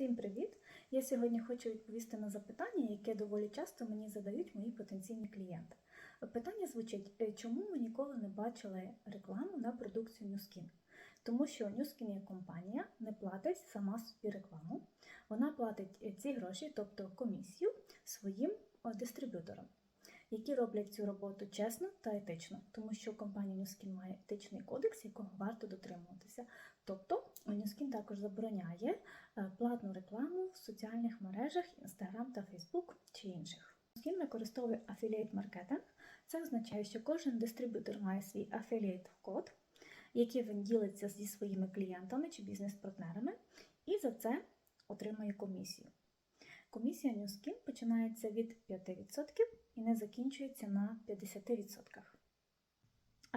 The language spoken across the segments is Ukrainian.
Всім привіт! Я сьогодні хочу відповісти на запитання, яке доволі часто мені задають мої потенційні клієнти. Питання звучить: е, чому ви ніколи не бачили рекламу на продукцію New Skin? Тому що New Skin як компанія не платить сама собі рекламу, вона платить е, ці гроші, тобто комісію, своїм дистриб'юторам, які роблять цю роботу чесно та етично, тому що компанія New Skin має етичний кодекс, якого варто дотримуватися. Тобто New також забороняє е, платну рекламу в соціальних мережах Instagram та Facebook чи інших. Skin використовує affiliate маркетинг. Це означає, що кожен дистриб'ютор має свій affiliate код, який він ділиться зі своїми клієнтами чи бізнес-партнерами, і за це отримує комісію. Комісія New Skin починається від 5% і не закінчується на 50%.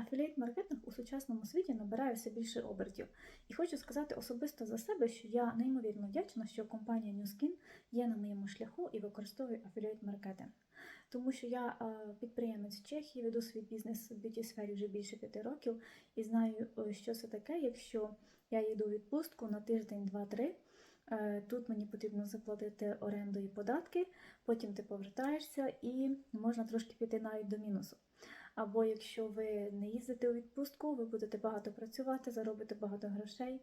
Афілієт маркетинг у сучасному світі набирає все більше обертів. І хочу сказати особисто за себе, що я неймовірно вдячна, що компанія New Skin є на моєму шляху і використовує афілієт маркетинг. Тому що я е, підприємець Чехії, веду свій бізнес в б'юті сфері вже більше п'яти років і знаю, е, що це таке, якщо я йду у відпустку на тиждень, два-три. Е, Тут мені потрібно заплатити оренду і податки, потім ти повертаєшся і можна трошки піти навіть до мінусу. Або якщо ви не їздите у відпустку, ви будете багато працювати, заробите багато грошей,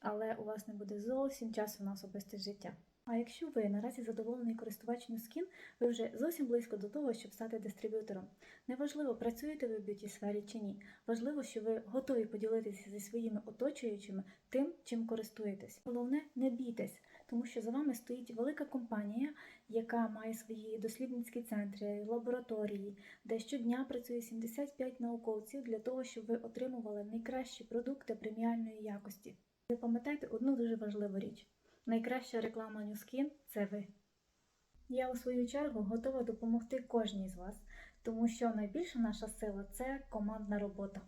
але у вас не буде зовсім часу на особисте життя. А якщо ви наразі задоволений користувач Newskin, ви вже зовсім близько до того, щоб стати дистриб'ютором. Неважливо, працюєте ви в б'юті сфері чи ні. Важливо, що ви готові поділитися зі своїми оточуючими тим, чим користуєтесь. Головне, не бійтесь, тому що за вами стоїть велика компанія, яка має свої дослідницькі центри, лабораторії, де щодня працює 75 науковців для того, щоб ви отримували найкращі продукти преміальної якості. Ви пам'ятайте одну дуже важливу річ. Найкраща реклама New Skin – це ви. Я у свою чергу готова допомогти кожній з вас, тому що найбільша наша сила це командна робота.